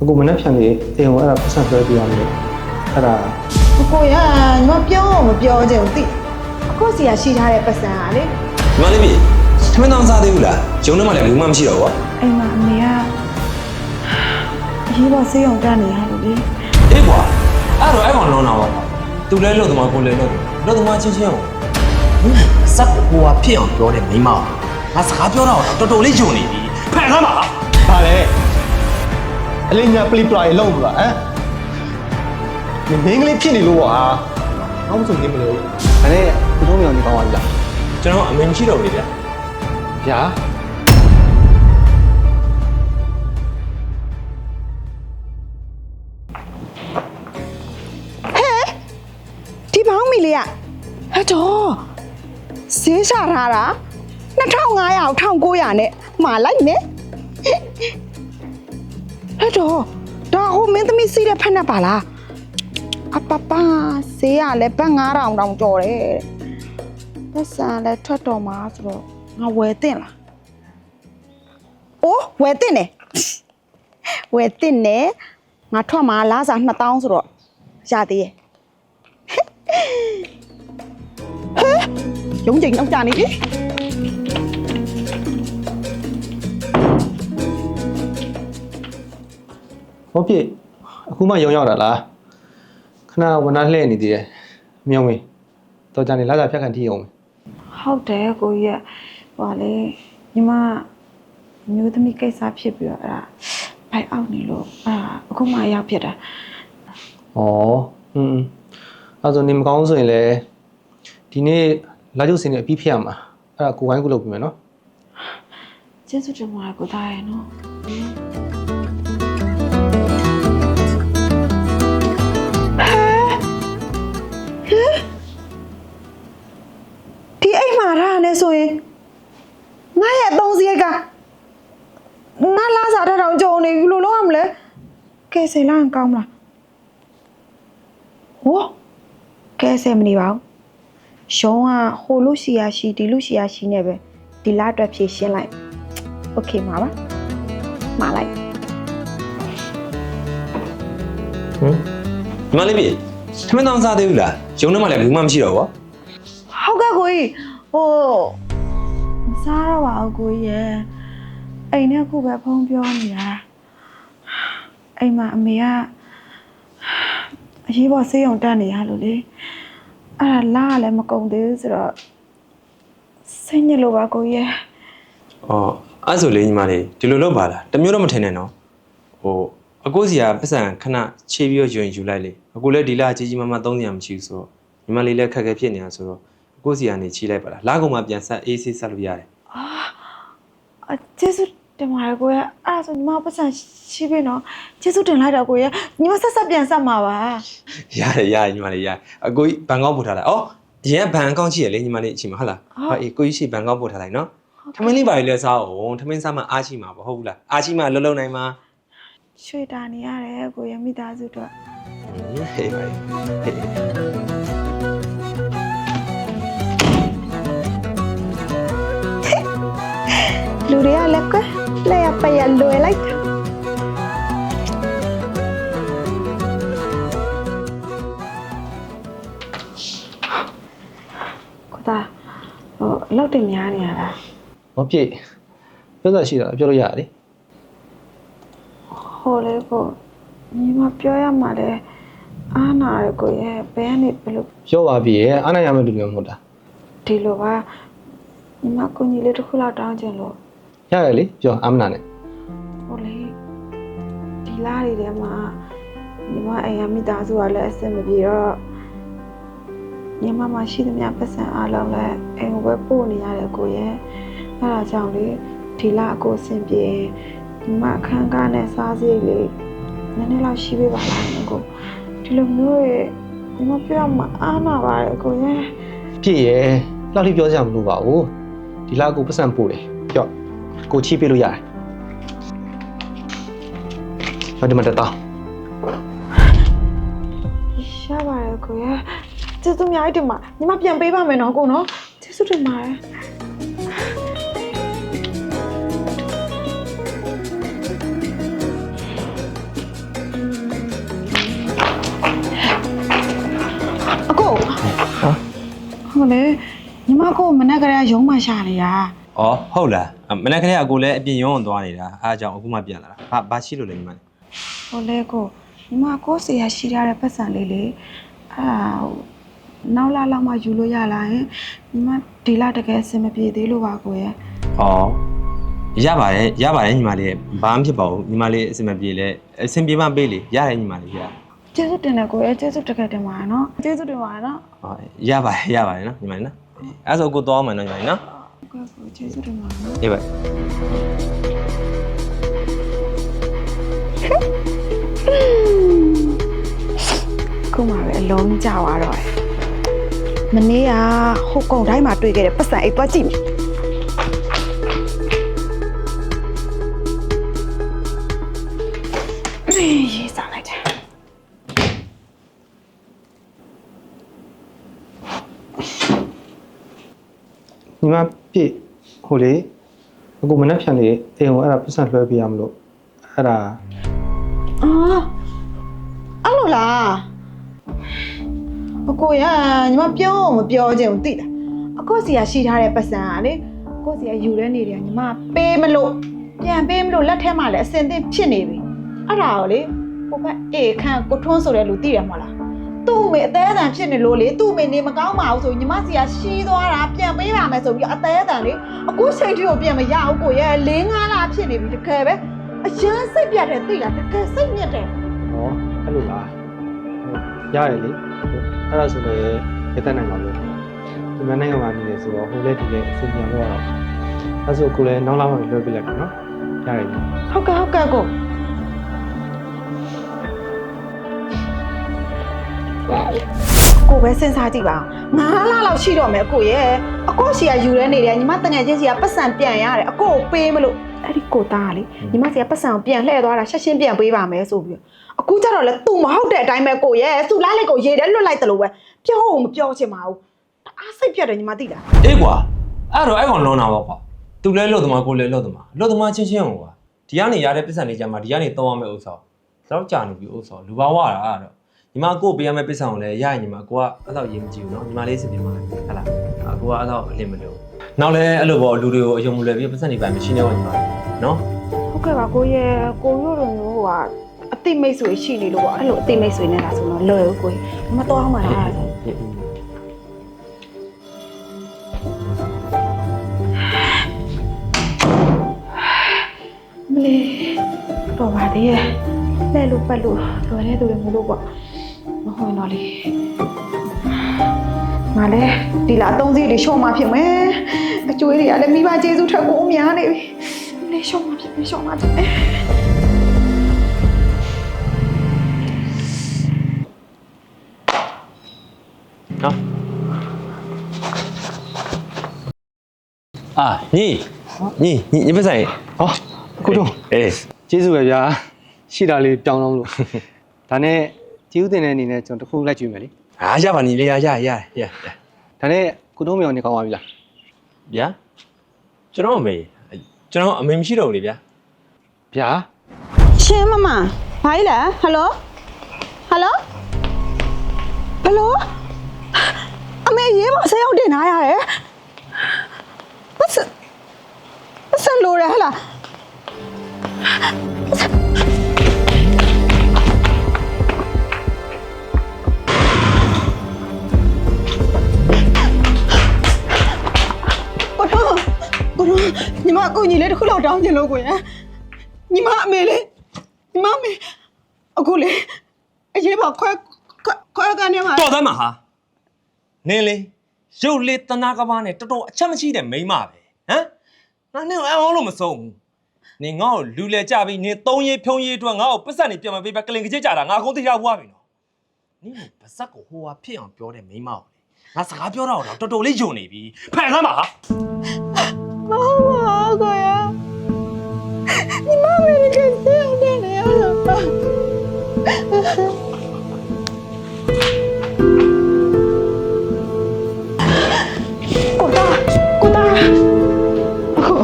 အခုမနေ့ဖြန်လေးအိမ်ကိုအဲ့ဒါပတ်စံဆွဲပြရမယ်အဲ့ဒါအကိုရငါပြောမပြောချင်ဘူးတိအကိုစီကရှိထားတဲ့ပတ်စံကလေဒီမလေးပြီထမင်းတောင်စားသေးဘူးလားဂျုံထဲမှာလည်းဘူးမှမရှိတော့ဘူးကွာအိမ်မှာအမေကအရေးပေါ်ဆေးရုံတက်နေရလို့လေအေးကွာအဲ့တော့အဲ့ကောင်လုံးတော့ပါသူလဲလို့သမားကိုလဲလို့လို့သမားချင်းချင်းအောင်စက်ကိုကဖြစ်အောင်ပြောတယ်မိမငါစကားပြောတော့တော်တော်လေးယုံနေပြီဖန်ကားပါပါလေ အလေးညာပလီပလာရေလုံးမလားဟမ်ဒီမင်းကလေးဖြစ်နေလို့ကွာနောက်မဆုံးနေမလို့ဒါနဲ့ဘုံမြောင်နေကောင်းပါလားကျွန်တော်အမင်းရှိတော့လေဗျာဗျာဒီဘောင်းမီလေးကဟတ်တော့ဈေးချထားတာ2500 1900နဲ့မှာလိုက်နဲ့ဟ တ်တော့ဒါဟိုမင်းသမီးစီးတဲ့ဖက်နဲ့ပါလားအပပဈေးကလည်းဘတ်9000တောင်ကျော်တယ်ပတ်စံလည်းထွက်တော်မှာဆိုတော့ငါဝယ်တင်လားအိုးဝယ်တင်တယ်ဝယ်တင်တယ်ငါထွက်မှာလားစာ2000ဆိုတော့ရသေးရဲ့ရုံးချိန်တော့ကြာနေပြီ ဟောပြည့်အခုမှရုံရောက်တာလားခဏဝန်ထမ်းလှည့်နေသေးတယ်မြောင်မင်းတော့ကြနေလာကြဖြတ်ခံထိအောင်ဟုတ်တယ်ကိုကြီးကဟိုလေညီမမျိုးသမီးကိစ္စဖြစ်ပြီးတော့အဲ့ဒါဘိုက်အောက်နေလို့အဲ့ဒါအခုမှရောက်ဖြစ်တာဩอืมအဲ့ဆိုနေမကောင်းဆိုရင်လည်းဒီနေ့လာကျုပ်စင်နေအပြီးဖြစ်ရမှာအဲ့ဒါကိုကိုင်းကုလုပ်ပြီမယ်နော်ကျေးဇူးတင်ပါတယ်ကိုသားရဲ့နော် မ်မှာထားနေဆိုရင်ငါရဲ့အသုံးစရိတ်ကငါလာစားတဲ့တောင်ကြုံနေပြီလို့လုပ်ရမလဲကဲစိတ်လိုက်ရင်ကောင်းမလားဟောကဲစိတ်မနေပါဘူးရှုံးကဟိုလူရှိရရှိဒီလူရှိရရှိနေပဲဒီလာအတွက်ဖြည့်ရှင်းလိုက်โอเคမှာပါမှာလိုက် ဟမ် ဒီမလေးပြီထမင်းတောင်စားသေးဘူးလားဂျုံထဲမှာလည်းဘူးမှမရှိတော့ဘူးကွာ ဟုတ်ကဲ့ကိုကြီး ဟိုမစားတော့ပါဘူးကိုကြီးရဲ့အိမ်နဲ့ခုပဲဖုံးပြောနေတာအိမ်မှာအမေကအရေးပေါ်ဆေးရုံတက်နေရလို့လေအဲ့ဒါလာကလည်းမကုန်သေးဘူးဆိုတော့စိတ်ညစ်လို့ပါကိုကြီးရဲ့အော်အဲ့ဆိုလေညီမလေးဒီလိုလုပ်ပါလားတမျိုးတော့မထင်နဲ့နော်ဟိုအကိုစီကပတ်စံခဏခြေပြီးတော့ယူရင်ယူလိုက်လေအကိုလည်းဒီလာကြီးကြီးမားမားသုံးစရာမရှိဘူးဆိုတော့ညီမလေးလည်းခက်ခဲဖြစ်နေတာဆိုတော့ အကိုစီကနေခြေလိုက်ပါလားလာကုန်မှပြန်ဆက်အေးဆေးဆက်လို့ရတယ်အကျေးဇူးတင်ပါတယ်ကိုရဲ့အဲ့ဒါဆိုညီမပတ်စံရှိပြီနော်ကျေးဇူးတင်လိုက်တော့ကိုရဲ့ညီမဆက်ဆက်ပြန်ဆက်မှာပါရတယ်ရတယ်ညီမလေးရတယ်အကိုကြီးဘန်ကောက်ပို့ထားလိုက်အော်အရင်ကဘန်အကောင့်ရှိရလေညီမလေးအချိန်မှာဟုတ်လားဟုတ်အေးကိုကြီးရှိဘန်ကောက်ပို့ထားလိုက်နော်ထမင်းလေးပါလေလဲစားအောင်ထမင်းစားမှအားရှိမှာပေါ့ဟုတ်ဘူးလားအားရှိမှလုံးလုံးနိုင်မှာရွှေတာနေရတယ်ကိုရဲ့မိသားစုတို့ဟေးပါဟေး တွေကလည်းကွလက်ရပရလွယ်လိုက်တာကိုသားဟိုအလောက်တင်များနေရလားဟောပြည့်ပြောစရာရှိတာပြောလို့ရတယ်လေဟိုလေကိုညီမပြောရမှာလဲအားနာရကိုရဲ့ဘယ်ကနေဘယ်လိုပြောပါပြည့်ရဲ့အားနိုင်ရမယ့်လူတွေမဟုတ်တာဒီလိုပါညီမကိုကြီးလေးတစ်ခုလောက်တောင်းချင်လို့ ရတယ်လေပြောအာမနာနဲ့ဟိုလေဒီလားတွေထဲမှာညီမအိမ်ရမိသားစုကလည်းအဆင်မပြေတော့ညီမမရှိသမျှပတ်စံအားလုံးလည်းအိမ်ကိုပဲပို့နေရတယ်ကိုရဲ့အဲဒါကြောင့်လေဒီလားအကိုအဆင်ပြေညီမအခန်းကားနဲ့စားစရိတ်လေးနည်းနည်းလောက်ရှိပေးပါလားညီကိုဒီလိုမျိုးရဲ့ညီမပြောရမှာအားနာပါတယ်ကိုရဲ့ပြည့်ရဲ့လောက်ထိပြောစရာမလိုပါဘူးဒီလောက်ကိုပတ်စံပို့တယ်ပြော ကိုချိပေးလို့ရတယ်။ဟုတ်တယ်မတတော်ရပါတယ်ကိုရကျေးဇူးအများကြီးတင်ပါညီမပြန်ပေးပါမယ်နော်ကိုနော်ကျေးဇူးတင်ပါတယ်အကိုဟောလေညီမကိုမနေ့ကတည်းကရုံးမှရှာနေတာ အော်ဟုတ်လား။မနေ့ကလေးကအကိုလည်းအပြင်ရုံးအောင်သွားနေတာ။အားကြောင့်အခုမှပြန်လာတာ။ဘာဘာရှိလို့လဲညီမလေးဟုတ်လေကိုညီမကိုစီရရှိထားတဲ့ပတ်စံလေးလေအာနောက်လာလောက်မှယူလို့ရလာရင်ညီမဒီလတကယ်အဆင်မပြေသေးလို့ပါကိုရဲ့။အော်ရပါတယ်ရပါတယ်ညီမလေးဘာမှဖြစ်ပါဘူးညီမလေးအဆင်မပြေလဲအဆင်ပြေမှပေးလေရတယ်ညီမလေးရကျေးဇူးတင်တယ်ကိုရဲ့ကျေးဇူးတကယ်တင်ပါရနော်ကျေးဇူးတင်ပါရနော်။ဟောရပါတယ်ရပါတယ်နော်ညီမလေးနော်။အဲ့ဒါဆိုကိုသွားအောင်မယ်နော်ညီမလေးနော် ကိုကိုကျေးဇူးတင်ပါနော်။အေးပါခုမှပဲအလုံးကြသွားတော့တယ်မနေ့ကဟိုကုံတိုင်းမှာတွေ့ခဲ့တဲ့ပတ်စံအိတ်သွားကြည့်မယ်အေးရေးစားလိုက်တယ် ညီမပြည့်ဟိုလေအခုမနေ့ဖြန်လေးအိမ်ကိုအဲ့ဒါပတ်စံလွှဲပေးရမလို့အဲ့ဒါအာအဲ့လိုလားအကိုရညီမပြောမပြောချင်ဘူးသိလားအကိုစီကရှိထားတဲ့ပတ်စံကလေအကိုစီကယူရဲနေတယ်ညီမပေးမလို့ပြန်ပေးမလို့လက်ထဲမှာလည်းအစင်သင့်ဖြစ်နေပြီအဲ့ဒါကိုလေဟိုဘက်အေခန့်ကိုထွန်းဆိုတဲ့လူသိတယ်မဟုတ်လား သူ့အမေအသေးအတန်ဖြစ်နေလို့လေသူ့အမေနေမကောင်းပါဘူးဆိုရင်ညီမစီကရှီးသွားတာပြန်ပေးပါမယ်ဆိုပြီးအသေးအတန်လေအခုချိန်ထိကိုပြန်မရဘူးကိုရဲ့၄၅လဖြစ်နေပြီတကယ်ပဲအရန်စိတ်ပြတ်တယ်သိလားတကယ်စိတ်ညစ်တယ်ဟောအဲ့လိုလားဟိုရတယ်လေဟိုအဲ့ဒါဆိုလည်းရတဲ့နိုင်ပါလို့ဒီမနိုင်ငံမှာနေနေဆိုတော့ဟိုလည်းဒီလည်းအစီအပြန်လို့ရတော့အဲ့ဆိုကိုလည်းနောက်လာမှလွှဲပေးလိုက်ပါနော်ရတယ်ညီဟုတ်ကဲ့ဟုတ်ကဲ့ကို ကိုပဲစဉ်းစားကြည့်ပါငါးလလောက်ရှိတော့မယ်အကိုရဲ့အကိုစီကယူရဲနေတယ်ညီမတငယ်ချင်းစီကပတ်စံပြန်ရတယ်အကိုကိုပေးမလို့အဲ့ဒီကိုသားကလေညီမစီကပတ်စံကိုပြန်လှည့်သွားတာရှက်ရှင်းပြန်ပေးပါမယ်ဆိုပြီးတော့အခုကျတော့လေသူမဟုတ်တဲ့အတိုင်းပဲကိုရဲ့သူလားလိုက်ကိုရေထဲလွတ်လိုက်တယ်လို့ပဲပြောဖို့မပြောချင်ပါဘူးအားစိတ်ပြတ်တယ်ညီမသိလား။အေးကွာအဲ့တော့အဲ့ကောင်လုံးတာပေါ့ကွာ။ तू လဲလို့သမားကိုလဲလို့သမား။လို့သမားချင်းချင်းဟိုကွာ။ဒီကနေရတဲ့ပတ်စံလေးကြမှာဒီကနေသုံးရမယ့်ဥစ္စာ။တော့ကြာနေပြီဥစ္စာ။လူပါဝါတာအဲ့တော့ ညီမကိုပေးရမယ့်ပတ်စံကိုလည်းရရင်ညီမကိုကအဲ့တော့ရေးမကြည့်ဘူးနော်။ညီမလေးစစ်ပြမှာဟဲ့လား။အကိုကအဲ့တော့အလင်းမလို့။နောက်လဲအဲ့လိုပေါ့လူတွေကိုအယုံမလွယ်ပြီးပတ်စံတွေပိုင်မရှိနေပါညီမ။နော်ဟုတ်ကဲ့ပါကိုရဲ့ကိုရို့လိုမျိုးကအတိမိတ်ဆွေရှိနေလို့ပေါ့အဲ့လိုအတိမိတ်ဆွေနေတာဆိုတော့လွယ်ဘူးကိုကြီးမတော်အောင်ပါလားမလေးတော့ပါသေးရဲ့လဲလို့ပတ်လို့လွယ်တဲ့သူတွေမလို့ပေါ့ မဟုတ်ရင်တော့လေငါလည်းဒီလာအသုံးစည်းတွေရှော့မှဖြစ်မယ်အကျွေးတွေကလည်းမိဘကျေးဇူးထက်ကိုအများနေပြီမလေးရှော့မှဖြစ်မယ်ရှော့မှဖြစ်မယ်နော်အာညီညီညီညီပတ်စံရေးဟောအခုတော့အေးကျေးဇူးပဲဗျာရှိတာလေးပြောင်းတော့မလို့ဒါနဲ့ ကျေးဇူးတင်တဲ့အနေနဲ့ကျွန်တော်တစ်ခုလိုက်ကြည့်မယ်လေအားရပါညီလေးရရရရရဒါနဲ့ကိုတော့မြောင်နေကောင်းပါပြီလားဗျာကျွန်တော်အမေကျွန်တော်အမေမရှိတော့ဘူးလေဗျာဗျာရှင်မမဘာကြီးလဲဟယ်လိုဟယ်လိုဟယ်လိုအမေရေးမဆေးရောက်တင်ထားရတယ် တစ်ခုလောက်တောင်းချင်လို့ကိုရညီမအမေလေးညီမအမေအခုလေအရေးပါခွဲခွဲခွဲကနေမှာတော်သားမှာဟာနင်းလေရုပ်လေးတနာကဘာနဲ့တော်တော်အချက်မရှိတဲ့မိန်းမပဲဟမ်ငါနဲ့အအောင်လို့မဆုံးဘူးနင်ငါ့ကိုလူလေကြပြီးနင်သုံးရေးဖြုံးရေးအတွက်ငါ့ကိုပတ်စံနေပြန်မပေးပဲကလင်ကကြကြတာငါအကုန်သိထားဘူးပြီနော်နင်ကပါဇက်ကိုဟိုဟာဖြစ်အောင်ပြောတဲ့မိန်းမကိုလေငါစကားပြောတော့တော့တော်တော်လေးယုံနေပြီဖန်ဆမ်းပါဟာမဟုတ်ပါဘူးကိုရ ကိုတာကိုတာကို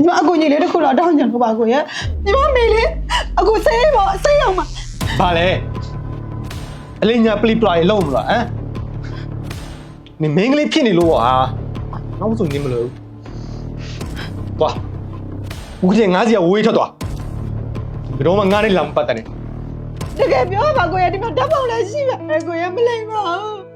ညီမအကိုညီလေးတစ်ခုတော့တောင်းကြလို့ပါကိုရဲ့ညီမမေလေးအကိုစေးပေါ့စေးအောင်ပါဘာလဲအလင်းညာပလီပလာရေလုံးမလားဟမ်နင်မင်းကလေးဖြစ်နေလို့ဟာနောက်ဆိုနင်မလို့သွားဦးကျင်ငါးစီကဝေးထွက်သွားဘယ်တော့မှငါးနဲ့လာမပတ်တယ် တကယ်ပြောပါကိုရဒီမှာဓာတ်ပုံလည်းရှိပါအဲကိုရမလိမ့်ပါဘူး